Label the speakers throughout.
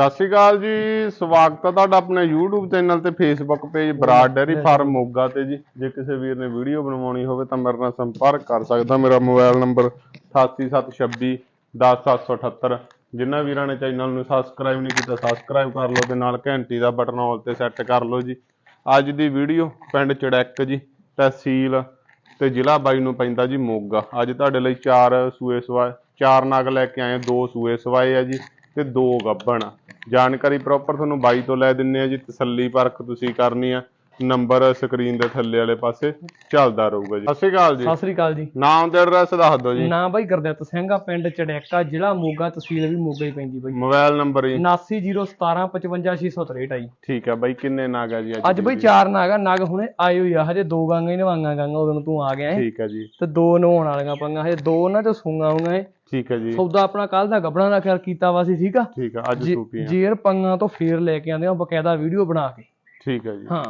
Speaker 1: ਸਤਿ ਸ਼੍ਰੀ ਅਕਾਲ ਜੀ ਸਵਾਗਤ ਹੈ ਤੁਹਾਡਾ ਆਪਣੇ YouTube ਚੈਨਲ ਤੇ Facebook page Brar dairy farm Moga ਤੇ ਜੀ। ਜੇ ਕਿਸੇ ਵੀਰ ਨੇ ਵੀਡੀਓ ਬਣਵਾਉਣੀ ਹੋਵੇ ਤਾਂ ਮੇਰੇ ਨਾਲ ਸੰਪਰਕ ਕਰ ਸਕਦਾ। ਮੇਰਾ ਮੋਬਾਈਲ ਨੰਬਰ 88726 10778 ਜਿਨ੍ਹਾਂ ਵੀਰਾਂ ਨੇ ਚੈਨਲ ਨੂੰ ਸਬਸਕ੍ਰਾਈਬ ਨਹੀਂ ਕੀਤਾ ਸਬਸਕ੍ਰਾਈਬ ਕਰ ਲਓ ਤੇ ਨਾਲ ਘੰਟੀ ਦਾ ਬਟਨ ਆਲ ਤੇ ਸੈੱਟ ਕਰ ਲਓ ਜੀ। ਅੱਜ ਦੀ ਵੀਡੀਓ ਪਿੰਡ ਚੜੈਕ ਜੀ ਤਹਿਸੀਲ ਤੇ ਜ਼ਿਲ੍ਹਾ ਬਾਈ ਨੂੰ ਪੈਂਦਾ ਜੀ ਮੋਗਾ। ਅੱਜ ਤੁਹਾਡੇ ਲਈ ਚਾਰ ਸੂਏ ਸਵਾਏ ਚਾਰ ਨਗ ਲੈ ਕੇ ਆਏ ਦੋ ਸੂਏ ਸਵਾਏ ਆ ਜੀ ਤੇ ਦੋ ਗੱਭਣ। ਜਾਣਕਾਰੀ ਪ੍ਰੋਪਰ ਤੁਹਾਨੂੰ ਬਾਈ ਤੋਂ ਲੈ ਦਿੰਨੇ ਆ ਜੀ ਤਸੱਲੀ ਪਰਖ ਤੁਸੀਂ ਕਰਨੀ ਆ। ਨੰਬਰ ਸਕਰੀਨ ਦੇ ਥੱਲੇ ਵਾਲੇ ਪਾਸੇ ਚੱਲਦਾ ਰਹੂਗਾ ਜੀ। ਸਤਿ ਸ਼੍ਰੀ ਅਕਾਲ ਜੀ।
Speaker 2: ਸਤਿ ਸ੍ਰੀ ਅਕਾਲ ਜੀ।
Speaker 1: ਨਾਮ ਤੇ ਐਡਰੈਸ ਦੱਸ ਦਿਓ ਜੀ।
Speaker 2: ਨਾਂ ਬਾਈ ਗੁਰਦਿੱਤ ਸਿੰਘ ਆ ਪਿੰਡ ਚੜੈਕਾ ਜ਼ਿਲ੍ਹਾ ਮੋਗਾ ਤਹਿਸੀਲ ਵੀ ਮੋਗਾ ਹੀ ਪੈਂਦੀ ਬਾਈ।
Speaker 1: ਮੋਬਾਈਲ ਨੰਬਰ ਜੀ।
Speaker 2: 7901755603 ਆ ਜੀ।
Speaker 1: ਠੀਕ ਹੈ ਬਾਈ ਕਿੰਨੇ ਨਗ ਆ ਜੀ
Speaker 2: ਅੱਜ ਬਾਈ ਚਾਰ ਨਾਗ ਆ ਨਗ ਹੁਣੇ ਆਏ ਹੋਈ ਆ ਹਜੇ ਦੋ ਗਾਂਗਾ ਹੀ ਨਵਾਂਗਾ ਗਾਂਗਾ ਉਦੋਂ ਨੂੰ ਤੂੰ ਆ ਗਿਆ
Speaker 1: ਠੀਕ ਹੈ ਜੀ।
Speaker 2: ਤੇ ਦੋ ਨਵਾਉਣ ਵਾਲੀਆਂ ਪੰਗਾ ਹਜੇ ਦੋ ਉਹਨਾਂ ਚ ਸੂਆਂ ਹੋਈਆਂ ਏ
Speaker 1: ਠੀਕ ਹੈ ਜੀ।
Speaker 2: ਸੌਦਾ ਆਪਣਾ ਕੱਲ ਦਾ ਗੱਬਣਾ ਦਾ ਖਿਆਲ ਕੀਤਾ ਵਾ ਸੀ ਠੀਕ ਆ?
Speaker 1: ਠੀਕ ਹੈ ਅੱਜ
Speaker 2: ਜੇ-
Speaker 1: ਸੂਪੀਆਂ।
Speaker 2: ਜੇਰ ਪੰਗਾ ਤੋਂ ਫੇਰ ਲੈ ਕੇ ਆਂਦੇ ਆ ਬਕਾਇਦਾ ਵੀਡੀਓ ਬਣਾ ਕੇ।
Speaker 1: ਠੀਕ ਹੈ ਜੀ।
Speaker 2: ਹਾਂ।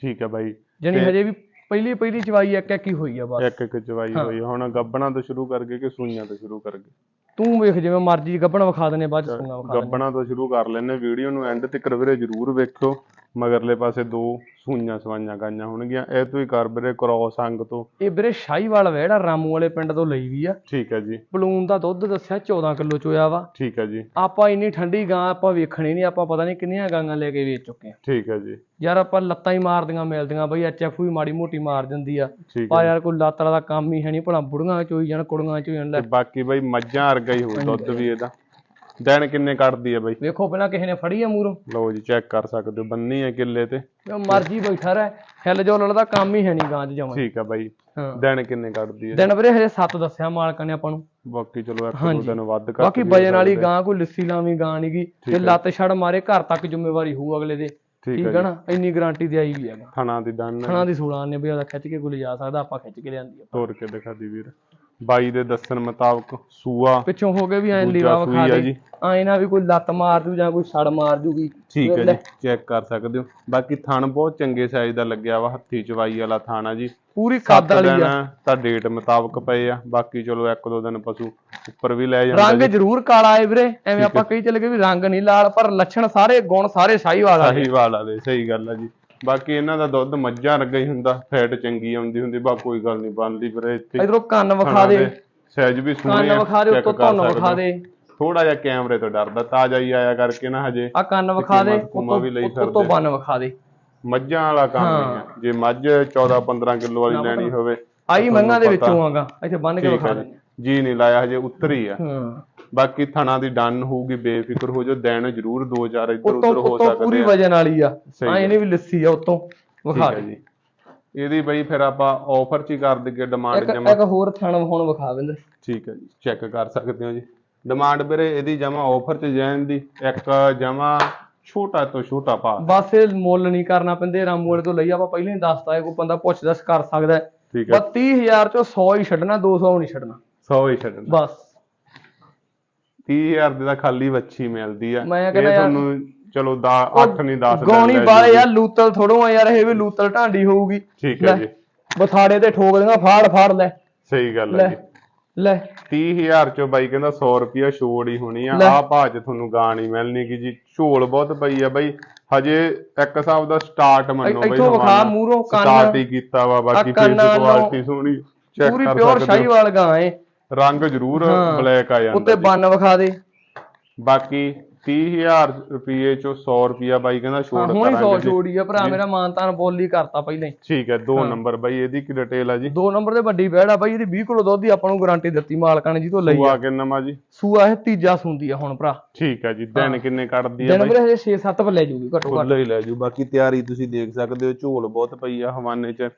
Speaker 1: ਠੀਕ ਹੈ ਬਾਈ।
Speaker 2: ਜਾਣੀ ਹਜੇ ਵੀ ਪਹਿਲੀ ਪਹਿਲੀ ਚਵਾਈ ਇੱਕ ਇੱਕ ਹੀ ਹੋਈ ਆ ਬਸ।
Speaker 1: ਇੱਕ ਇੱਕ ਚਵਾਈ ਹੋਈ ਆ। ਹੁਣ ਗੱਬਣਾ ਤੋਂ ਸ਼ੁਰੂ ਕਰਕੇ ਕਿ ਸੂਈਆਂ ਤੋਂ ਸ਼ੁਰੂ ਕਰਕੇ?
Speaker 2: ਤੂੰ ਵੇਖ ਜਿਵੇਂ ਮਰਜ਼ੀ ਗੱਬਣ ਵਿਖਾ ਦਨੇ ਬਾਅਦ ਚ ਸੂਆਂ ਵਿਖਾ
Speaker 1: ਗੱਬਣਾ ਤੋਂ ਸ਼ੁਰੂ ਕਰ ਲੈਨੇ ਵੀਡੀਓ ਨੂੰ ਐਂਡ ਤੱਕ ਵੀਰੇ ਜਰੂਰ ਵੇਖਿਓ। ਮਗਰਲੇ ਪਾਸੇ ਦੋ ਸੂਈਆਂ ਸਵਾਈਆਂ ਗਾਈਆਂ ਹੋਣਗੀਆਂ। ਇਹ ਤੋਂ ਹੀ ਕਰ ਵੀਰੇ ਕ੍ਰੋਸ ਅੰਗ ਤੋਂ।
Speaker 2: ਇਹ ਵੀਰੇ ਸ਼ਾਹੀਵਾਲ ਵਾ ਜਿਹੜਾ ਰਾਮੂ ਵਾਲੇ ਪਿੰਡ ਤੋਂ ਲਈ ਵੀ ਆ।
Speaker 1: ਠੀਕ ਹੈ ਜੀ।
Speaker 2: ਬਲੂਨ ਦਾ ਦੁੱਧ ਦੱਸਿਆ 14 ਕਿਲੋ ਚੋਇਆ ਵਾ।
Speaker 1: ਠੀਕ ਹੈ ਜੀ।
Speaker 2: ਆਪਾਂ ਇੰਨੀ ਠੰਡੀ ਗਾਂ ਆਪਾਂ ਵੇਖਣੀ ਨਹੀਂ ਆਪਾਂ ਪਤਾ ਨਹੀਂ ਕਿੰਨੀਆਂ ਗਾਂਆਂ ਲੈ ਕੇ ਵੇਚ ਚੁੱਕੇ ਆ।
Speaker 1: ਠੀਕ ਹੈ ਜੀ।
Speaker 2: ਯਾਰ ਆਪਾਂ ਲੱਤਾਂ ਹੀ ਮਾਰਦੀਆਂ ਮਿਲਦੀਆਂ ਬਈ ਐਚਐਫ ਵੀ ਮਾੜੀ ਮੋਟੀ ਮਾਰ ਦਿੰਦੀ ਆ।
Speaker 1: ਹੈ
Speaker 2: ਯਾਰ ਕੋਈ ਲੱਤ ਵਾਲਾ ਦਾ ਕੰਮ ਹੀ ਹੈ ਨਹੀਂ ਭਲਾ ਬੁੜੀਆਂ ਚੋਈ ਜਾਣ ਕੁੜੀਆਂ ਚੋਈ ਜਾਣ ਲੈ।
Speaker 1: ਬਾਕੀ ਬਾਈ ਮੱਝਾਂ ਵਰਗਾ ਹੀ ਹੋਊ ਦੁੱਧ ਵੀ ਇਹਦਾ। ਦਿਨ ਕਿੰਨੇ ਕੱਢਦੀ ਹੈ ਬਾਈ?
Speaker 2: ਵੇਖੋ ਪਹਿਲਾਂ ਕਿਸੇ ਨੇ ਫੜੀ ਆ ਮੂਰੋਂ।
Speaker 1: ਲਓ ਜੀ ਚੈੱਕ ਕਰ ਸਕਦੇ ਹੋ ਬੰਨੀ ਹੈ ਕਿੱਲੇ ਤੇ।
Speaker 2: ਜੋ ਮਰਜ਼ੀ ਬੈਠਾ ਰਹਿ ਹਿੱਲ ਜੋ ਲੜਦਾ ਕੰਮ ਹੀ ਹੈ ਨਹੀਂ ਗਾਂ 'ਚ ਜਮਾਂ।
Speaker 1: ਠੀਕ ਹੈ ਬਾਈ ਦਿਨ ਕਿੰਨੇ ਕੱਢਦੀ ਹੈ
Speaker 2: ਦਿਨ ਵੀਰੇ ਹਜੇ 7 ਦੱਸਿਆ ਮਾਲਕਾਂ ਨੇ ਆਪਾਂ ਨੂੰ।
Speaker 1: ਬਾਕੀ ਚਲੋ ਇੱਕ ਦੋ ਦਿਨ ਵੱਧ ਕਰ
Speaker 2: ਬਾਕੀ ਵਜਨ ਵਾਲੀ ਗਾਂ ਕੋਈ ਲੱਸੀ ਲਾਵੀਂ ਗਾਂ। ਨਹੀਂਗੀ ਤੇ ਲੱਤ ਛੜ ਮਾਰੇ ਘਰ ਤੱਕ ਜ਼ਿੰਮੇਵਾਰੀ ਹੋਊ ਅਗਲੇ ਦੇ।
Speaker 1: ਠੀਕ
Speaker 2: ਹੈ ਨਾ? ਇੰਨੀ ਗਾਰੰਟੀ ਤੇ ਆਈ ਵੀ ਹੈਗਾ।
Speaker 1: ਥਣਾ ਦੀ ਦੰਨ
Speaker 2: ਥਣਾ ਦੀ ਸੂਲਾਂ ਨੇ ਵੀ ਉਹਦਾ ਖਿੱਚ ਕੇ ਕੋਈ ਲਿਜਾ ਸਕਦਾ ਆਪਾਂ ਖਿੱਚ ਕੇ ਲਿਆਂਦੀ ਆ।
Speaker 1: ਤੋੜ ਕੇ ਦਿਖਾ ਦੀ ਵੀਰ। ਬਾਈ ਦੇ ਦੱਸਣ ਮੁਤਾਬਕ ਸੂਆ
Speaker 2: ਪਿੱਛੋਂ ਹੋ ਕੇ ਵੀ ਐਂ ਲੀਵਾ ਵਿਖਾ
Speaker 1: ਆ
Speaker 2: ਦੇ। ਐਂ ਨਾ ਵੀ ਕੋਈ ਲੱਤ ਮਾਰ ਜੂ ਜਾਂ ਕੋਈ ਛੜ ਮਾਰ ਜੂਗੀ।
Speaker 1: ਠੀਕ ਹੈ ਜੀ ਚੈੱਕ ਕਰ ਸਕਦੇ ਹੋ। ਬਾਕੀ ਥਣ ਬਹੁਤ ਚੰਗੇ ਸਾਈਜ਼ ਦਾ ਲੱਗਿਆ ਵਾ ਹੱਥੀ ਚਵਾਈ ਵਾਲਾ ਥਾਣਾ ਜੀ।
Speaker 2: ਪੂਰੀ ਕੱਦ ਵਾਲੀ ਆ।
Speaker 1: ਤਾਂ ਡੇਟ ਮੁਤਾਬਕ ਪਏ ਆ। ਬਾਕੀ ਚਲੋ ਇੱਕ ਦੋ ਦਿਨ ਪਸ਼ੂ ਉੱਪਰ ਵੀ ਲੈ ਜਾਂਦਾ
Speaker 2: ਰੰਗ ਜ਼ਰੂਰ ਕਾਲਾ ਏ ਵੀਰੇ। ਐਵੇਂ ਆਪਾਂ ਕਹੀ ਚੱਲ ਗਏ ਵੀ ਰੰਗ ਨਹੀਂ ਲਾਲ ਪਰ ਲੱਛਣ ਸਾਰੇ ਗੁਣ ਸਾਰੇ ਸਾਹੀਵਾਲ ਆ
Speaker 1: ਸਹੀ ਵਾਲਾ ਦੇ ਸਹੀ ਗੱਲ ਆ ਜੀ। ਬਾਕੀ ਇਹਨਾਂ ਦਾ ਦੁੱਧ ਮੱਝਾਂ ਵਰਗਾ ਹੀ ਹੁੰਦਾ ਫੈਟ ਚੰਗੀ ਆਉਂਦੀ ਹੁੰਦੀ ਬਾ ਕੋਈ ਗੱਲ ਨਹੀਂ ਬਣਦੀ ਪਰ ਇੱਥੇ।
Speaker 2: ਇਧਰੋਂ ਕੰਨ ਵਿਖਾ ਦੇ।
Speaker 1: ਸਾਈਜ਼ ਵੀ ਸੋਹਣੇ
Speaker 2: ਕੰਨ ਵਿਖਾ ਦੇ ਉੱਤੋਂ ਧੁੰਨ ਵਿਖਾ ਦੇ।
Speaker 1: ਥੋੜਾ ਜਿਹਾ ਕੈਮਰੇ ਤੋਂ ਡਰਦਾ ਤਾਜ਼ਾ ਹੀ ਆਇਆ ਕਰਕੇ ਨਾ ਹਜੇ।
Speaker 2: ਆ ਕੰਨ ਵਿਖਾ ਦੇ ਉੱਤੋਂ ਬੰਨ ਵਿਖਾ ਦੇ।
Speaker 1: ਮੱਝਾਂ ਵਾਲਾ ਕੰਮ ਨਹੀਂ ਆ ਜੇ ਮੱਝ 14 15 ਕਿਲੋ ਵਾਲੀ ਲੈਣੀ ਹੋਵੇ
Speaker 2: ਆਈ ਮੰਗਾਂ ਦੇ ਵਿੱਚੋਂ ਆਗਾ ਇੱਥੇ ਬੰਨ ਕੇ ਵਿਖਾ ਦੇ
Speaker 1: ਜੀ ਨਹੀਂ ਲਾਇਆ ਹਜੇ ਉੱਤਰ ਹੀ ਆ।
Speaker 2: ਹਾਂ
Speaker 1: ਬਾਕੀ ਥਣਾ ਦੀ ਡਨ ਹੋਊਗੀ ਬੇਫਿਕਰ ਹੋ ਜਾਓ ਦਿਨ ਜ਼ਰੂਰ ਦੋ ਚਾਰ ਇੱਧਰ
Speaker 2: ਉੱਤੋਂ
Speaker 1: ਉੱਧਰ ਹੋ
Speaker 2: ਉੱਤੋਂ
Speaker 1: ਸਕਦੇ
Speaker 2: ਪੂਰੀ
Speaker 1: ਆ।
Speaker 2: ਵਜਨ ਵਾਲੀ ਆ।
Speaker 1: ਸਹੀ
Speaker 2: ਨਹੀਂ ਵੀ ਲੱਸੀ ਆ ਉੱਤੋਂ। ਵਿਖਾ
Speaker 1: ਠੀਕ ਹੈ
Speaker 2: ਦੇ
Speaker 1: ਜੀ। ਇਹਦੀ ਬਈ ਫਿਰ ਆਪਾਂ ਆਫਰ ਚ ਹੀ ਕਰ ਦਈਏ ਡਿਮਾਂਡ
Speaker 2: ਇੱਕ
Speaker 1: ਜਮਾ
Speaker 2: ਇੱਕ ਹੋਰ ਥਣ ਹੁਣ ਵਿਖਾ ਦਿੰਦੇ
Speaker 1: ਠੀਕ ਹੈ ਜੀ ਚੈੱਕ ਕਰ ਸਕਦੇ ਹੋ ਜੀ। ਡਿਮਾਂਡ ਵੀਰੇ ਇਹਦੀ ਜਮਾ ਆਫਰ ਚ ਜਾਣ ਦੀ ਇੱਕ ਜਮਾ ਛੋਟਾ ਤੋਂ ਛੋਟਾ ਪਾ
Speaker 2: ਬਸ ਇਹ ਮੁੱਲ ਨਹੀਂ ਕਰਨਾ ਪੈਂਦੇ ਰਾਮੂ ਵਾਲੇ ਤੋਂ ਲਈ ਆਪਾਂ ਪਹਿਲਾਂ ਹੀ ਦੱਸਤਾ ਹੈ ਕੋਈ ਬੰਦਾ ਪੁੱਛ ਦੱਸ ਕਰ ਸਕਦਾ। ਹੈ
Speaker 1: ਠੀਕ ਹੈ
Speaker 2: ਬਸ 30000 ਚੋਂ 100 ਹੀ ਛੱਡਣਾ 200 ਨਹੀਂ ਛੱਡਣਾ।
Speaker 1: 100 ਹੀ ਛੱਡਣਾ।
Speaker 2: ਬਸ।
Speaker 1: 30000 ਦੀ ਤਾਂ ਖਾਲੀ ਵੱਛੀ ਮਿਲਦੀ ਆ।
Speaker 2: ਮੈਂ ਕਹਿੰਦਾ ਯਾਰ-
Speaker 1: ਤੁਹਾਨੂੰ ਚਲੋ 8 ਨਹੀਂ 10
Speaker 2: ਗੌਣੀ ਬਾਲੇ ਯਾਰ ਲੂਤਲ ਥੋੜੋ ਆ ਯਾਰ ਇਹ ਵੀ ਲੂਤਲ ਢਾਂਡੀ ਹੋਊਗੀ।
Speaker 1: ਠੀਕ ਹੈ ਜੀ।
Speaker 2: ਬਥਾੜੇ ਤੇ ਠੋਕ ਦੇਗਾ ਫਾੜ ਫਾੜ ਲੈ।
Speaker 1: ਸਹੀ ਗੱਲ ਹੈ ਜੀ।
Speaker 2: ਲੈ।
Speaker 1: 30000 ਚੋਂ ਬਾਈ ਕਹਿੰਦਾ 100 ਰੁਪਿਆ ਛੋੜ ਹੀ ਹੋਣੀ ਆ। ਆਹ ਭਾਅ 'ਚ ਤੁਹਾਨੂੰ ਗਾਂ ਨਹੀਂ ਮਿਲਣੀ ਕਿ ਜੀ। ਝੋਲ ਬਹੁਤ ਪਈ ਆ ਬਾਈ। ਹਜੇ ਇੱਕ ਹਿਸਾਬ ਦਾ ਸਟਾਰਟ ਮੰਨੋ ਬਾਈ
Speaker 2: ਇੱਥੋਂ ਵਿਖਾ ਮੂਹਰੋਂ ਕੰਨ।
Speaker 1: ਸਟਾਰਟ ਹੀ ਕੀਤਾ ਵਾ ਬਾਕੀ ਫੇਸ ਕੁਆਲਿਟੀ ਸੋਹਣੀ। ਚੈੱਕ
Speaker 2: ਪੂਰੀ
Speaker 1: ਕਰ
Speaker 2: ਪਿਓਰ
Speaker 1: ਸਕਦੇ ਹੋ।
Speaker 2: ਸ਼ਾਹੀਵਾਲ ਗਾਂ ਏ।
Speaker 1: ਰੰਗ ਜ਼ਰੂਰ
Speaker 2: ਹਾਂ।
Speaker 1: ਬਲੈਕ ਆ ਜਾਂਦਾ
Speaker 2: ਉੱਤੇ ਬੰਨ ਵਿਖਾ ਦੇ।
Speaker 1: ਬਾਕੀ 30000 ਰੁਪਏ ਚੋਂ 100 ਰੁਪਿਆ ਬਾਈ ਕਹਿੰਦਾ ਛੋੜ
Speaker 2: ਹੁਣ ਹੀ 100
Speaker 1: ਕਰਾਂਗੇ ਜੀ।
Speaker 2: ਛੋੜੀ ਆ ਭਰਾ ਮੇਰਾ ਮਾਨਤਾਨ ਬੋਲੀ ਕਰਤਾ ਪਹਿਲਾਂ। ਹੀ
Speaker 1: ਠੀਕ ਹੈ ਦੋ ਨੰਬਰ ਬਾਈ ਇਹਦੀ ਕੀ ਡਿਟੇਲ ਆ ਜੀ?
Speaker 2: ਦੋ ਨੰਬਰ ਦੇ ਵੱਡੀ ਬੈੜ ਆ ਬਾਈ ਇਹਦੀ 20 ਕਿਲੋ ਦੁੱਧ ਦੀ ਆਪਾਂ ਨੂੰ ਗਾਰੰਟੀ ਦਿੱਤੀ ਮਾਲਕਾਂ ਨੇ ਜੀ ਤੋਂ ਲਈ ਆ।
Speaker 1: ਕਿੰਨਾ ਮਾ ਜੀ?
Speaker 2: ਸੂਆ ਇਹ ਤੀਜਾ ਸੁੰਦੀ ਆ ਹੁਣ ਭਰਾ।
Speaker 1: ਠੀਕ ਹੈ ਜੀ ਦਿਨ ਕਿੰਨੇ ਕੱਢਦੀ ਆ
Speaker 2: ਦਿਨ ਵੀਰੇ ਹਜੇ 6-7 ਪਰ ਲੈ ਜੂਗੀ ਘੱਟੋ ਘੱਟ।
Speaker 1: ਹੀ ਲੈ ਜੂ ਬਾਕੀ ਤਿਆਰੀ ਤੁਸੀਂ ਦੇਖ ਸਕਦੇ ਹੋ ਝੋਲ ਬਹੁਤ ਪਈ ਆ ਹਵਾਨੇ 'ਚ।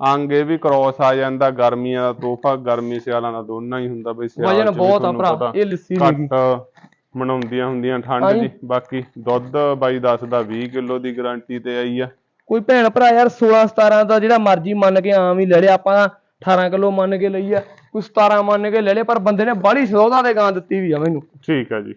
Speaker 1: ਅੰਗ ਇਹ ਵੀ ਕ੍ਰੋਸ ਆ ਜਾਂਦਾ ਗਰਮੀਆਂ ਦਾ ਤੋਹਫਾ ਗਰਮੀ ਸਿਆਲਾਂ ਦਾ ਦੋਨਾਂ ਹੀ ਹੁੰਦਾ ਬਈ ਸਿਆਲ
Speaker 2: ਵਜਨ ਬਹੁਤ ਆ ਭਰਾ ਇਹ ਲੱਸੀ ਨਹੀਂ
Speaker 1: ਮਨਾਉਂਦੀਆਂ ਹੁੰਦੀਆਂ ਠੰਡ ਜੀ। ਬਾਕੀ ਦੁੱਧ ਬਾਈ ਦੱਸਦਾ 20 ਕਿਲੋ ਦੀ ਗਾਰੰਟੀ ਤੇ ਆਈ ਆ।
Speaker 2: ਕੋਈ ਭੈਣ ਭਰਾ ਯਾਰ 16 17 ਦਾ ਜਿਹੜਾ ਮਰਜ਼ੀ ਮੰਨ ਕੇ ਆਮ ਹੀ ਲੈ ਲਿਆ ਆਪਾਂ 18 ਕਿਲੋ ਮੰਨ ਕੇ ਲਈ ਆ ਕੋਈ 17 ਮੰਨ ਕੇ ਲੈ ਲਿਆ ਪਰ ਬੰਦੇ ਨੇ ਬਾਹਲੀ ਸੌਦਾ ਦੇ ਗਾਂ ਦਿੱਤੀ ਵੀ ਆ ਮੈਨੂੰ।
Speaker 1: ਠੀਕ ਆ ਜੀ।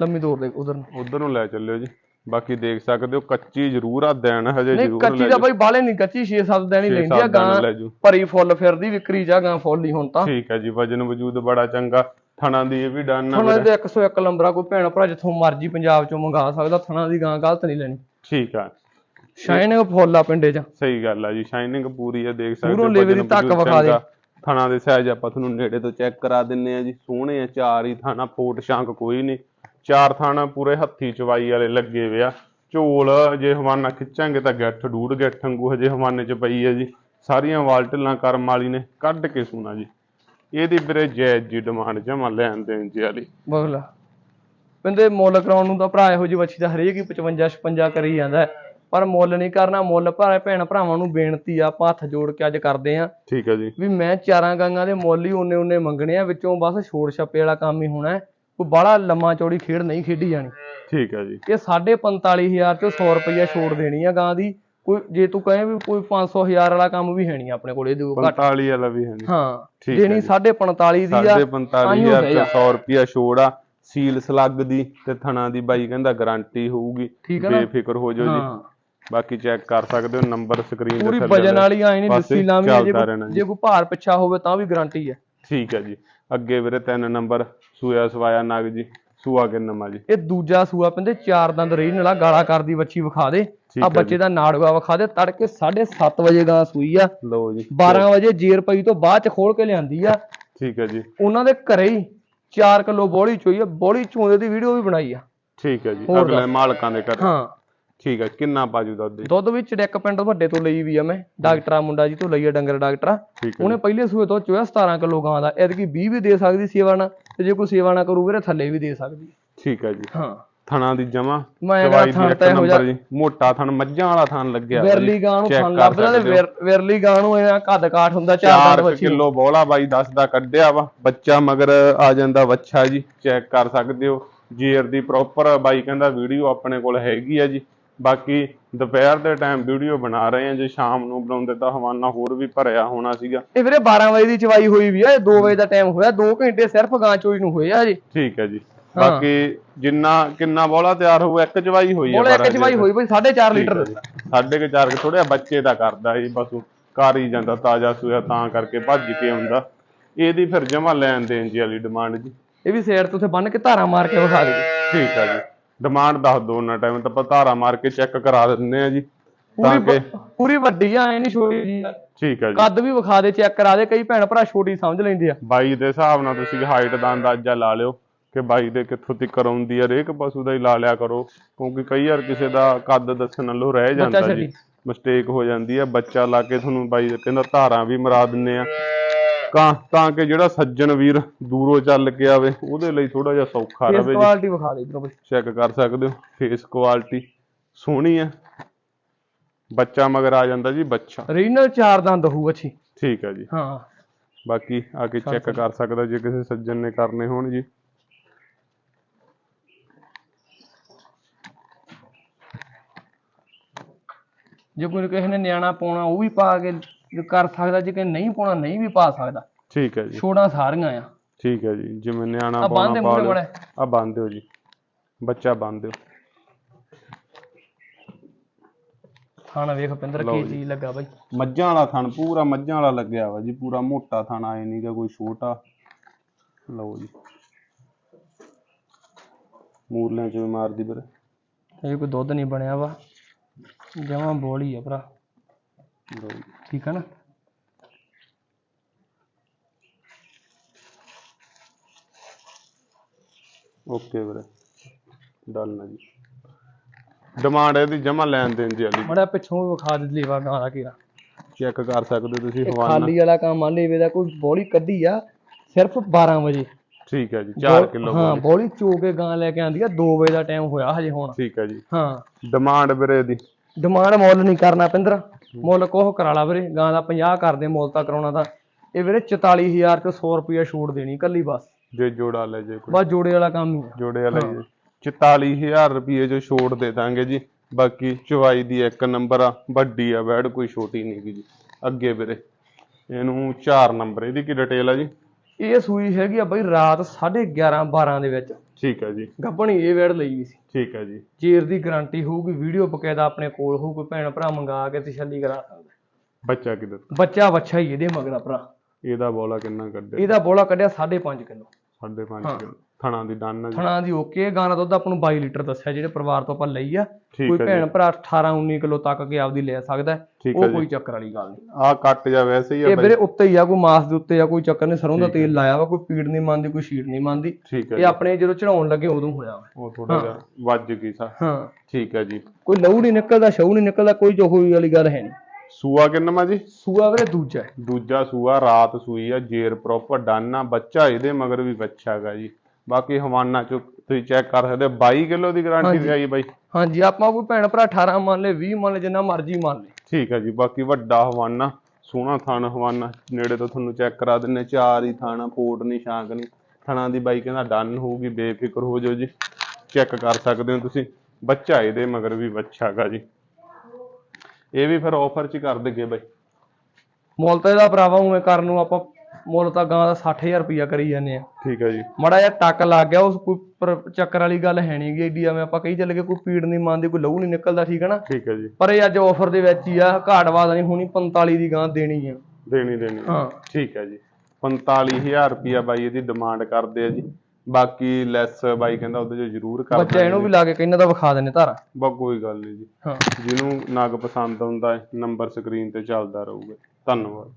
Speaker 2: ਲੰਮੀ ਦੌੜ ਦੇ ਉਧਰ ਨੂੰ।
Speaker 1: ਉਧਰ ਨੂੰ ਲੈ ਚੱਲਿਓ ਜੀ। ਬਾਕੀ ਦੇਖ ਸਕਦੇ ਹੋ ਕੱਚੀ ਜ਼ਰੂਰ ਆ ਦੇਣ ਹਜੇ
Speaker 2: ਨਹੀਂ
Speaker 1: ਜ਼ਰੂਰ
Speaker 2: ਕੱਚੀ ਦਾ ਬਾਈ ਬਾਲੇ ਨਹੀਂ ਕੱਚੀ 6-7 ਦਿਨ ਹੀ
Speaker 1: ਛੇ
Speaker 2: ਲੈਂਦੀ ਆ ਗਾਂ। ਭਰੀ ਫੁੱਲ ਫਿਰਦੀ ਵਿਕਰੀ ਜਾ ਗਾਂ ਫੁੱਲ ਹੀ ਹੁਣ ਤਾਂ।
Speaker 1: ਠੀਕ ਹੈ ਜੀ ਵਜਨ ਵਜੂਦ ਬੜਾ ਚੰਗਾ ਥਣਾ ਦੀ ਇਹ ਵੀ ਡਨ ਆ
Speaker 2: ਥਣਾ ਦੇ 101 ਨੰਬਰ ਆ ਕੋਈ ਭੈਣ ਭਰਾ ਜਿੱਥੋਂ ਮਰਜ਼ੀ ਪੰਜਾਬ ਚੋਂ ਮੰਗਾ ਸਕਦਾ ਥਣਾ ਦੀ ਗਾਂ ਗਲਤ ਨਹੀਂ ਲੈਣੀ।
Speaker 1: ਠੀਕ ਆ।
Speaker 2: ਸ਼ਾਈਨਿੰਗ ਫੁੱਲ ਆ ਪਿੰਡੇ 'ਚ।
Speaker 1: ਸਹੀ ਗੱਲ ਆ ਜੀ ਸ਼ਾਈਨਿੰਗ ਪੂਰੀ ਆ ਦੇਖ ਸਕਦੇ
Speaker 2: ਪੂਰੋਂ ਲੇਵੇ ਦੀ ਧੱਕ ਵਿਖਾ ਦੇ।
Speaker 1: ਥਣਾ ਦੇ ਸਾਈਜ਼ ਆਪਾਂ ਤੁਹਾਨੂੰ ਨੇੜੇ ਤੋਂ ਚੈੱਕ ਕਰਾ ਦਿੰਨੇ ਆ ਜੀ ਸੋਹਣੇ ਆ ਚਾਰ ਹੀ ਥਾਣਾ ਫੋਟ ਸ਼ੰਕ ਕੋਈ ਨਹੀਂ। ਚਾਰ ਥਾਣਾ ਪੂਰੇ ਹੱਥੀ ਚਵਾਈ ਵਾਲੇ ਲੱਗੇ ਹੋਏ ਆ। ਝੋਲ ਜੇ ਹਵਾਨਾ ਖਿੱਚਾਂਗੇ ਤਾਂ ਗੱਠ ਡੂੜ ਗੱਠ ਵਾਂਗੂ ਹਜੇ ਹਵਾਨੇ ਚ ਪਈ ਆ ਜੀ। ਸਾਰੀਆਂ ਵਾਲਟਲਾਂ ਕਰਮ ਵਾਲੀ ਨੇ ਕੱਢ ਕੇ ਸੋਨਾ ਜੀ। ਇਹਦੀ ਵੀਰੇ ਜਾਇਜ਼ ਜੀ ਡਿਮਾਂਡ ਜਮਾ ਲੈਣ ਦੇਣ ਜੀ ਵਾਲੀ।
Speaker 2: ਬਗਲਾ। ਕਹਿੰਦੇ ਮੁੱਲ ਕਰਾਉਣ ਨੂੰ ਤਾਂ ਭਰਾ ਇਹੋ ਜਿਹੀ ਬੱਚੀ ਦਾ ਹਰੇਕ ਹੀ 55 56 ਕਰੀ ਜਾਂਦਾ ਹੈ। ਪਰ ਮੁੱਲ ਨਹੀਂ ਕਰਨਾ ਮੁੱਲ ਭਰਾ ਭੈਣ ਭਰਾਵਾਂ ਨੂੰ ਬੇਨਤੀ ਆ ਆਪਾਂ ਹੱਥ ਜੋੜ ਕੇ ਅੱਜ ਕਰਦੇ ਆ
Speaker 1: ਠੀਕ ਹੈ ਜੀ।
Speaker 2: ਵੀ ਮੈਂ ਚਾਰਾਂ ਗਾਂਗਾਂ ਦੇ ਮੁੱਲ ਹੀ ਉਹਨੇ ਉਹਨੇ ਮੰਗਣੇ ਆ ਵਿੱਚੋਂ ਬਸ ਛੋੜ ਛੱਪੇ ਵਾਲਾ ਕੰਮ ਹੀ ਹੋਣਾ ਹੈ। ਕੋਈ ਬਾਹਲਾ ਲੰਮਾ ਚੌੜੀ ਖੇਡ ਨਹੀਂ ਖੇਡੀ ਜਾਣੀ।
Speaker 1: ਠੀਕ ਹੈ ਜੀ।
Speaker 2: ਇਹ 45000 ਚੋਂ 100 ਰੁਪਈਆ ਛੋੜ ਦੇਣੀ ਆ ਗਾਂ ਦੀ। ਕੋਈ ਜੇ ਤੂੰ ਕਹੇ ਵੀ ਕੋਈ 500 ਹਜ਼ਾਰ ਵਾਲਾ ਕੰਮ ਵੀ ਹੈ ਨਹੀਂ ਆਪਣੇ ਕੋਲ ਇਹਦੇ ਘੱਟ।
Speaker 1: 45 ਵਾਲਾ ਵੀ ਹੈ
Speaker 2: ਹਾਂ ਦੇਣੀ
Speaker 1: ਜੀ।
Speaker 2: 45 ਦੀ ਆ।
Speaker 1: ਸਾਢੇ 45000
Speaker 2: ਆਈਓ
Speaker 1: ਤੇ
Speaker 2: ਹੈਗਾ।
Speaker 1: 100 ਰੁਪਿਆ ਛੋੜ ਆ। ਸੀਲ ਸਲੱਗ ਦੀ ਤੇ ਥਣਾ ਦੀ ਬਾਈ ਕਹਿੰਦਾ ਗਾਰੰਟੀ ਹੋਊਗੀ? ਬੇਫਿਕਰ ਹੋ ਜਾਓ ਜੀ। ਬਾਕੀ ਚੈੱਕ ਕਰ ਸਕਦੇ ਹੋ ਨੰਬਰ ਸਕਰੀਨ ਤੇ
Speaker 2: ਪੂਰੀ ਵਜਨ
Speaker 1: ਵਾਲੇ
Speaker 2: ਆਈ ਨਹੀਂ ਕੋਈ
Speaker 1: ਜੀ।
Speaker 2: ਜੇ। ਕੋਈ ਭਾਰ ਪਿੱਛਾ ਹੋਵੇ ਤਾਂ ਵੀ ਗਾਰੰਟੀ ਹੈ
Speaker 1: ਠੀਕ ਹੈ ਜੀ। ਅੱਗੇ ਵੀਰੇ ਤਿੰਨ ਨੰਬਰ ਸੂਆ ਸਵਾਇਆ ਨਗ ਜੀ ਸੂਆ ਕਿੰਨਾ ਜੀ?
Speaker 2: ਇਹ ਦੂਜਾ ਸੂਆ ਪੈਂਦੇ ਚਾਰ ਦੰਦ ਰਹੀ ਨਾਲਾ ਗਾਲਾ ਕਰਦੀ ਬੱਚੀ ਵਿਖਾ ਦੇ। ਆ ਬੱਚੇ ਦਾ ਨਾੜੂਆ ਵਿਖਾ ਦੇ ਤੜਕੇ 7:30 ਵਜੇ ਗਾਂ ਸੂਈ ਆ।
Speaker 1: ਲਓ ਜੀ।
Speaker 2: 12 ਵਜੇ ਜੇਰ ਪਈ ਤੋਂ ਬਾਅਦ ਚ ਖੋਲ ਕੇ ਲਿਆਂਦੀ ਆ।
Speaker 1: ਠੀਕ ਹੈ ਜੀ।
Speaker 2: ਉਹਨਾਂ ਦੇ ਘਰੇ ਹੀ 4 ਕਿਲੋ ਬੋਲੀ ਚੋਈ ਆ ਬੋਲੀ ਚੋਂਦੇ ਦੀ ਵੀਡੀਓ ਵੀ ਬਣਾਈ ਆ।
Speaker 1: ਠੀਕ ਹੈ ਜੀ। ਅਗਲੇ। ਮਾਲਕਾਂ ਦੇ ਘਰ।
Speaker 2: ਹਾਂ।
Speaker 1: ਠੀਕ ਹੈ ਕਿੰਨਾ ਪਾਜੂ ਦੁੱਧ ਜੀ?
Speaker 2: ਦੁੱਧ ਵਿੱਚ ਡੈਕ ਪਿੰਡ ਵੱਡੇ ਤੋਂ ਲਈ ਵੀ ਆ ਮੈਂ ਡਾਕਟਰਾ ਮੁੰਡਾ ਜੀ ਤੋਂ ਲਈ ਆ ਡੰਗਰ ਡਾਕਟਰਾ। ਉਹਨੇ ਪਹਿਲੇ ਸੂਏ ਤੋਂ ਚੋਇਆ 17 ਕਿਲੋ ਗਾਂ ਦਾ ਐਤਕੀ 20 ਵੀ ਦੇ ਸਕਦੀ ਸੇਵਾ ਨਾਲ ਤੇ ਜੇ ਕੋਈ ਸੇਵਾ ਨਾ ਕਰੂ ਵੀਰੇ ਥੱਲੇ ਵੀ ਦੇ ਸਕਦੀ
Speaker 1: ਠੀਕ ਹੈ ਜੀ।
Speaker 2: ਹਾਂ।
Speaker 1: ਥਣਾ ਦੀ ਜਮਾ
Speaker 2: ਮੈਂ
Speaker 1: ਚਵਾਈ ਦੀ
Speaker 2: ਥਣ
Speaker 1: ਇੱਕ ਨੰਬਰ ਜੀ ਮੋਟਾ ਥਣ ਮੱਝਾਂ ਵਾਲਾ ਥਣ ਲੱਗਿਆ।
Speaker 2: ਵਿਰਲੀ ਗਾਂ ਨੂੰ ਥਣ ਲੱਭਦਾ ਤੇ ਵਿਰਲੀ ਗਾਂ ਨੂੰ ਇਹ ਕੱਦ ਕਾਠ ਹੁੰਦਾ ਚਾਰ
Speaker 1: 4
Speaker 2: ਦੰਦ ਬੱਚੀ ਨੂੰ।
Speaker 1: ਕਿਲੋ ਬੋਲਾ ਬਾਈ ਦੱਸਦਾ ਕੱਢਿਆ ਵਾ ਬੱਚਾ ਮਗਰ ਆ ਜਾਂਦਾ ਵੱਛਾ ਜੀ ਚੈੱਕ ਕਰ ਸਕਦੇ ਹੋ। ਜੀਰ ਦੀ ਪ੍ਰੋਪਰ ਬਾਈ ਕਹਿੰਦਾ ਵੀਡੀਓ ਆਪਣੇ ਕੋਲ ਹੈਗੀ ਆ ਜੀ। ਬਾਕੀ ਦੁਪਹਿਰ ਦੇ ਟਾਈਮ ਵੀਡੀਓ ਬਣਾ ਰਹੇ ਆ ਜੇ ਸ਼ਾਮ ਨੂੰ ਬਣਾਉਂਦੇ ਤਾਂ ਹਵਾਨਾ ਹੋਰ ਵੀ ਭਰਿਆ ਹੋਣਾ ਸੀਗਾ।
Speaker 2: ਇਹ ਵੀਰੇ 12 ਵਜੇ ਦੀ ਚਵਾਈ ਹੋਈ ਵੀ ਆ 2 ਵਜੇ ਦਾ ਟਾਈਮ ਹੋਇਆ 2 ਘੰਟੇ ਸਿਰਫ ਗਾਂ ਚੋਈ ਨੂੰ ਹੋਏ ਆ ਜੀ
Speaker 1: ਠੀਕ ਹੈ ਜੀ। ਬਾਕੀ ਜਿੰਨਾ ਕਿੰਨਾ ਬੋਲਾ ਤਿਆਰ ਹੋਊ ਇੱਕ ਚਵਾਈ ਹੋਈ ਆ
Speaker 2: ਬੋਲੇ ਇੱਕ ਚਵਾਈ ਹੋਈ ਬਈ 4.5 ਲੀਟਰ।
Speaker 1: ਸਾਢੇ ਕੁ ਚਾਰ ਥੋੜਾ ਬੱਚੇ ਦਾ ਕਰਦਾ ਜੀ ਬਸ ਕਰ ਹੀ ਜਾਂਦਾ ਤਾਜ਼ਾ ਸੂਆ ਤਾਂ ਕਰਕੇ ਭੱਜ ਕੇ ਆਉਂਦਾ। ਇਹਦੀ ਫਿਰ ਜਮਾ ਲੈਣ ਦੇਣ ਜੀ ਵਾਲੀ ਡਿਮਾਂਡ ਜੀ।
Speaker 2: ਇਹ ਵੀ ਸੇੜ ਤੋਂ ਉੱਥੇ ਬੰਨ ਕੇ ਧਾਰਾ ਮਾਰ ਕੇ ਵਿਖਾ ਦੇ।
Speaker 1: ਠੀਕ ਆ ਜੀ। ਡਿਮਾਂਡ ਦੱਸ ਦੋ ਉਹਨਾਂ ਟਾਈਮ ਤਾਂ ਆਪਾਂ ਧਾਰਾ ਮਾਰ ਕੇ ਚੈੱਕ ਕਰਾ ਦਿੰਦੇ ਆ ਜੀ ਤਾਂ
Speaker 2: ਪੂਰੀ
Speaker 1: ਕਿ
Speaker 2: ਪੂਰੀ ਵੱਡੀ ਆ ਐ ਨਹੀਂ ਛੋਟੀ ਜੀ।
Speaker 1: ਠੀਕ ਆ ਜੀ
Speaker 2: ਕੱਦ ਵੀ ਵਿਖਾ ਦੇ ਚੈੱਕ ਕਰਾ ਦੇ ਕਈ ਭੈਣ ਭਰਾ ਛੋਟੀ ਸਮਝ ਲੈਂਦੇ ਆ
Speaker 1: ਬਾਈ ਦੇ ਹਿਸਾਬ ਨਾਲ ਤੁਸੀਂ ਹਾਈਟ ਦਾ ਅੰਦਾਜ਼ਾ ਲਾ ਲਿਓ ਕਿ ਬਾਈ ਦੇ ਕਿੱਥੋਂ ਤੱਕ ਆਉਂਦੀ ਆ ਹਰੇਕ ਪਸ਼ੂ ਦਾ ਹੀ ਲਾ ਲਿਆ ਕਰੋ ਕਿਉਂਕਿ ਕਈ ਵਾਰ ਕਿਸੇ ਦਾ ਕੱਦ ਦੱਸਣ ਨਾਲੋਂ ਰਹਿ ਜਾਂਦਾ ਜੀ। ਮਿਸਟੇਕ ਹੋ ਜਾਂਦੀ ਆ ਬੱਚਾ ਲਾ ਕੇ ਤੁਹਾਨੂੰ ਬਾਈ ਕਹਿੰਦਾ ਧਾਰਾਂ ਵੀ ਮਰਾ ਦਿੰਨੇ ਆ ਕਾਂ ਤਾਂ ਕਿ ਜਿਹੜਾ ਸੱਜਣ ਵੀਰ ਦੂਰੋਂ ਚੱਲ ਕੇ ਆਵੇ ਉਹਦੇ ਲਈ ਥੋੜਾ ਜਿਹਾ ਸੌਖਾ ਰਵੇ ਜੀ।
Speaker 2: ਕੁਆਲਿਟੀ ਵਿਖਾ ਦੇ ਇਧਰੋਂ ਬਈ।
Speaker 1: ਚੈੱਕ ਕਰ ਸਕਦੇ ਹੋ ਫੇਸ ਕੁਆਲਿਟੀ ਸੋਹਣੀ ਆ। ਬੱਚਾ ਮਗਰ ਆ ਜਾਂਦਾ ਜੀ ਬੱਚਾ।
Speaker 2: ਰੀਜਨਲ ਚਾਰ ਦੰਦ ਹੋਊ ਅੱਛੀ
Speaker 1: ਠੀਕ ਹੈ ਜੀ।
Speaker 2: ਹਾਂ।
Speaker 1: ਬਾਕੀ ਆ ਕੇ ਚੈੱਕ ਕਰ ਸਕਦਾ ਜੇ ਕਿਸੇ ਸੱਜਣ ਨੇ ਕਰਨੇ ਹੋਣ ਜੀ।
Speaker 2: ਜੇ ਕੋਈ ਕਿਸੇ ਨੇ ਨਿਆਣਾ ਪਾਉਣਾ ਉਹ ਵੀ ਪਾ ਕੇ ਕਰ ਸਕਦਾ ਜੇ ਕਿ ਨਹੀਂ ਪਾਉਣਾ ਨਹੀਂ ਵੀ ਪਾ ਸਕਦਾ।
Speaker 1: ਠੀਕ ਹੈ ਜੀ।
Speaker 2: ਛੋੜਾਂ ਸਾਰੀਆਂ ਆ।
Speaker 1: ਠੀਕ ਹੈ ਜੀ। ਜਿਵੇਂ ਨਿਆਣਾ ਪਾਉਣਾ ਪਾ ਲਿਓ। ਆ ਬੰਨ ਦਿਓ ਜੀ। ਬੱਚਾ ਬੰਨ ਦਿਓ।
Speaker 2: ਖਾਣਾ ਵੇਖ ਪਿੰਦਰ ਕੀ
Speaker 1: ਜੀ।
Speaker 2: ਚੀਜ਼ ਲੱਗਾ ਬਾਈ।
Speaker 1: ਮੱਝਾਂ ਵਾਲਾ ਥਣ ਪੂਰਾ ਮੱਝਾਂ ਵਾਲਾ ਲੱਗਿਆ ਵਾ ਜੀ। ਪੂਰਾ ਮੋਟਾ ਥਣ ਆਏ ਨਹੀਂਗਾ ਕੋਈ ਛੋਟਾ। ਲਓ ਜੀ। ਮੂਰਲਿਆਂ ਚ ਮਾਰਦੀ ਵੀਰੇ।
Speaker 2: ਇਹ ਕੋਈ ਦੁੱਧ ਨਹੀਂ ਬਣਿਆ ਵਾ। ਜਮਾਂ ਬੋਲੀ ਆ ਭਰਾ।
Speaker 1: ਲਓ ਜੀ।
Speaker 2: ਠੀਕ ਹੈ ਨਾ?
Speaker 1: ਓਕੇ ਵੀਰੇ। ਡਨ ਆ ਜੀ। ਡਿਮਾਂਡ ਇਹਦੀ ਜਮਾ ਲੈਣ ਦੇਣ ਦੀ ਵਾਲੀ
Speaker 2: ਮੜਾ ਪਿੱਛੋਂ ਵਿਖਾ ਦੇ ਲੇਵਾ ਗਾਂ ਦਾ ਕੀਰਾ
Speaker 1: ਚੈੱਕ ਕਰ ਸਕਦੇ ਹੋ ਤੁਸੀਂ
Speaker 2: ਇਹ
Speaker 1: ਹਵਾਨਾ।
Speaker 2: ਖਾਲੀ ਵਾਲਾ ਕੰਮ ਆ ਲੇਵੇ ਦਾ ਕੋਈ ਬੋਲੀ ਕੱਢੀ ਆ ਸਿਰਫ 12 ਵਜੇ।
Speaker 1: ਠੀਕ ਹੈ ਜੀ 4
Speaker 2: ਬੋ-
Speaker 1: ਕਿਲੋ
Speaker 2: ਹਾਂ ਬੋਲੀ। ਚੋ ਕੇ ਗਾਂ ਲੈ ਕੇ ਆਂਦੀ ਆ 2 ਵਜੇ ਦਾ ਟਾਈਮ ਹੋਇਆ ਹਜੇ ਹੁਣ।
Speaker 1: ਠੀਕ ਹੈ ਜੀ।
Speaker 2: ਹਾਂ।
Speaker 1: ਡਿਮਾਂਡ ਵੀਰੇ ਦੀ
Speaker 2: ਡਿਮਾਂਡ ਮੁੱਲ ਨਹੀਂ ਕਰਨਾ ਪਿੰਦਰ। ਮੁੱਲ ਕੋਹ ਕਰਾ ਲਾ ਵੀਰੇ ਗਾਂ ਦਾ 50 ਕਰਦੇ ਮੁੱਲ ਤਾਂ ਕਰਾਉਣਾ ਤਾਂ। ਇਹ ਵੀਰੇ 44000 ਚ 100 ਰੁਪਿਆ ਛੂਟ ਦੇਣੀ ਕੱਲੀ ਬਸ।
Speaker 1: ਜੇ ਜੋੜਾ ਲੈ ਜੇ ਕੋਈ।
Speaker 2: ਬਸ ਜੋੜੇ ਵਾਲਾ ਕੰਮ ਹੀ ਆ।
Speaker 1: ਜੋੜੇ ਵਾਲਾ ਹੈ। 44000 ਰੁਪਏ ਜੋ ਛੋਟ ਦੇ ਦਾਂਗੇ ਜੀ। ਬਾਕੀ ਚਵਾਈ ਦੀ ਇੱਕ ਨੰਬਰ ਆ ਵੱਡੀ ਆ ਬੈਡ ਕੋਈ ਛੋਟੀ ਨਹੀਂ ਗੀ ਜੀ। ਅੱਗੇ ਵੀਰੇ ਇਹਨੂੰ 4 ਨੰਬਰ ਇਹਦੀ ਕੀ ਡਿਟੇਲ ਆ ਜੀ?
Speaker 2: ਇਹ ਸੂਈ ਹੈਗੀ ਆ ਬਈ ਰਾਤ 11:30 12 ਦੇ ਵਿੱਚ।
Speaker 1: ਠੀਕ ਹੈ ਜੀ।
Speaker 2: ਗੱਭਣੀ ਇਹ ਵੇੜ ਲਈ ਵੀ ਸੀ।
Speaker 1: ਠੀਕ ਹੈ ਜੀ।
Speaker 2: ਚੀਰ ਦੀ ਗਾਰੰਟੀ ਹੋਊਗੀ ਵੀਡੀਓ ਬਕਾਇਦਾ ਆਪਣੇ ਕੋਲ ਹੋਊ ਕੋਈ ਭੈਣ ਭਰਾ ਮੰਗਾ ਕੇ ਤਸੱਲੀ ਕਰਾ ਸਕਦਾ
Speaker 1: ਬੱਚਾ ਕਿਦਾਂ
Speaker 2: ਬੱਚਾ ਬੱਚਾ ਹੀ ਇਹਦੇ ਮਗਰ ਭਰਾ।
Speaker 1: ਇਹਦਾ ਬੋਲਾ ਕਿੰਨਾ ਕੱਢੇ
Speaker 2: ਇਹਦਾ ਬੋਲਾ ਕੱਢਿਆ 5.5 ਕਿਲੋ।
Speaker 1: 5.5 ਕਿਲੋ। ਥਣਾ ਦੀ ਆ ਜੀ।
Speaker 2: ਥਣਾ ਦੀ ਓਕੇ ਗਾਂ ਦਾ ਦੁੱਧ ਆਪਾਂ ਨੂੰ 22 ਲੀਟਰ ਦੱਸਿਆ ਜਿਹੜੇ ਪਰਿਵਾਰ ਤੋਂ ਆਪਾਂ ਲਈ ਆ। ਕੋਈ ਭੈਣ ਭਰਾ 18 19 ਕਿਲੋ ਤੱਕ ਕੇ ਆਪਦੀ ਲੈ ਸਕਦਾ ਉਹ ਕੋਈ ਚੱਕਰ ਵਾਲੀ ਗੱਲ ਨਹੀਂ।
Speaker 1: ਆ ਕੱਟ ਜਾ ਵੈਸੇ ਹੀ ਆ
Speaker 2: ਇਹ ਵੀਰੇ ਉੱਤੇ ਹੀ ਆ ਕੋਈ ਮਾਸ ਦੇ ਉੱਤੇ ਆ ਕੋਈ ਚੱਕਰ ਨਹੀਂ। ਸਰੋਂ ਦਾ ਤੇਲ ਲਾਇਆ ਵਾ ਕੋਈ ਪੀੜ ਨਹੀਂ ਮੰਨਦੀ ਕੋਈ ਸ਼ੀਟ ਨਹੀਂ ਮੰਨਦੀ। ਇਹ ਆਪਣੇ ਜਦੋਂ ਚੜਾਉਣ ਲੱਗੇ ਉਦੋਂ ਹੋਇਆ ਵਾ।
Speaker 1: ਉਹ ਥੋੜਾ ਜਿਹਾ ਵੱਜ ਗਈ ਸਾ।
Speaker 2: ਹਾਂ।
Speaker 1: ਠੀਕ ਹੈ ਜੀ।
Speaker 2: ਕੋਈ ਲਹੂ ਨਹੀਂ ਨਿਕਲਦਾ ਸ਼ਹੂ ਨਹੀਂ ਨਿਕਲਦਾ ਕੋਈ ਚੋਖੋਈ ਵਾਲੀ ਗੱਲ ਹੈ ਨਹੀਂ।
Speaker 1: ਸੂਆ ਕਿੰਨਾ ਜੀ?
Speaker 2: ਸੂਆ ਵੀਰੇ ਦੂਜਾ।
Speaker 1: ਦੂਜਾ ਸੂਆ ਰਾਤ ਸੂਈ ਆ ਜੇਰ ਪ੍ਰੋਪਰ ਡਨ ਆ ਬੱਚਾ ਇਹਦੇ ਮਗਰ ਵੀ ਬੱਚਾ ਹੈਗਾ ਜੀ। ਬਾਕੀ ਹਵਾਨਾ ਚ ਤੁਸੀਂ ਚੈੱਕ ਕਰ ਸਕਦੇ ਹੋ 22 ਕਿਲੋ ਦੀ ਗਾਰੰਟੀ। ਹੈ ਬਾਈ।
Speaker 2: ਹਾਂਜੀ ਆਪਾਂ ਕੋਈ ਭੈਣ ਭਰਾ 18 ਮੰਨ ਲੈ 20 ਮੰਨ ਲੈ ਜਿੰਨਾ ਮਰਜ਼ੀ ਮੰਨ ਲੈ
Speaker 1: ਠੀਕ ਹੈ ਜੀ ਬਾਕੀ ਵੱਡਾ ਹਵਾਨਾ ਸੋਹਣਾ ਥਣ ਹਵਾਨਾ ਨੇੜੇ ਤੋਂ ਤੁਹਾਨੂੰ ਚੈੱਕ ਕਰਾ ਦਿੰਨੇ ਚਾਰ ਹੀ ਥਾਣਾ ਫੋਟ ਨਹੀਂ ਸ਼ਾਂਕ ਨਹੀਂ। ਥਣਾ ਦੀ ਬਾਈ ਕਹਿੰਦਾ ਡਨ ਹੋਊਗੀ ਬੇਫਿਕਰ ਹੋ ਜਾਓ ਜੀ। ਚੈੱਕ ਕਰ ਸਕਦੇ ਹੋ ਤੁਸੀਂ ਬੱਚਾ ਇਹਦੇ ਮਗਰ ਵੀ ਬੱਚਾ ਹੈਗਾ ਜੀ। ਇਹ ਵੀ ਫਿਰ ਆਫਰ ਚ ਕਰ ਦੇਗੇ ਬਾਈ।
Speaker 2: ਮੁੱਲ ਤਾਂ ਇਹਦਾ ਭਰਾਵਾ ਉਵੇਂ ਕਰਨ ਨੂੰ ਆਪਾਂ ਮੁੱਲ ਤਾਂ ਗਾਂ ਦਾ 60000 ਰੁਪਈਆ ਕਰੀ ਜਾਂਦੇ ਆ।
Speaker 1: ਠੀਕ ਹੈ ਜੀ।
Speaker 2: ਮੜਾ ਜਿਹਾ ਟੱਕ ਲੱਗ ਗਿਆ ਉਸ ਕੋਈ ਪਰ- ਚੱਕਰ ਵਾਲੀ ਗੱਲ ਹੈ ਨਹੀਂ ਗੀ ਏਡੀ ਐਵੇਂ ਆਪਾਂ ਕਹੀ ਚੱਲ ਗਏ ਕੋਈ ਪੀੜ ਨਹੀਂ ਮੰਨਦੀ ਕੋਈ ਲਹੂ ਨਹੀਂ ਨਿਕਲਦਾ ਠੀਕ ਹੈ ਨਾ?
Speaker 1: ਠੀਕ ਹੈ ਜੀ।
Speaker 2: ਪਰ ਇਹ ਅੱਜ ਆਫਰ ਦੇ ਵਿੱਚ ਹੀ ਆ ਘਾਟ ਵਾਦ ਨਹੀਂ ਹੋਣੀ 45 ਦੀ ਗਾਂ ਦੇਣੀ ਆ।
Speaker 1: ਦੇਣੀ ਦੇਣੀ।
Speaker 2: ਹਾਂ।
Speaker 1: ਠੀਕ ਹੈ ਜੀ। 45000 ਰੁਪਿਆ ਬਾਈ ਇਹਦੀ ਡਿਮਾਂਡ ਕਰਦੇ ਆ ਜੀ। ਬਾਕੀ ਲੈਸ ਬਾਈ ਕਹਿੰਦਾ ਉਹਦੇ ਚ ਜ਼ਰੂਰ ਕਰ
Speaker 2: ਬੱਚਾ ਇਹਨੂੰ ਵੀ ਲਾ ਕੇ ਕਹਿੰਦਾ ਤਾਂ ਵਿਖਾ ਦਿੰਨੇ ਧਾਰਾ।
Speaker 1: ਬਾ ਕੋਈ ਗੱਲ ਨਹੀਂ ਜੀ।
Speaker 2: ਹਾਂ।
Speaker 1: ਜਿਹਨੂੰ ਨਗ ਪਸੰਦ ਆਉਂਦਾ ਹੈ ਨੰਬਰ ਸਕਰੀਨ ਤੇ ਚੱਲਦਾ ਰਹੂਗਾ। ਧੰਨਵਾਦ।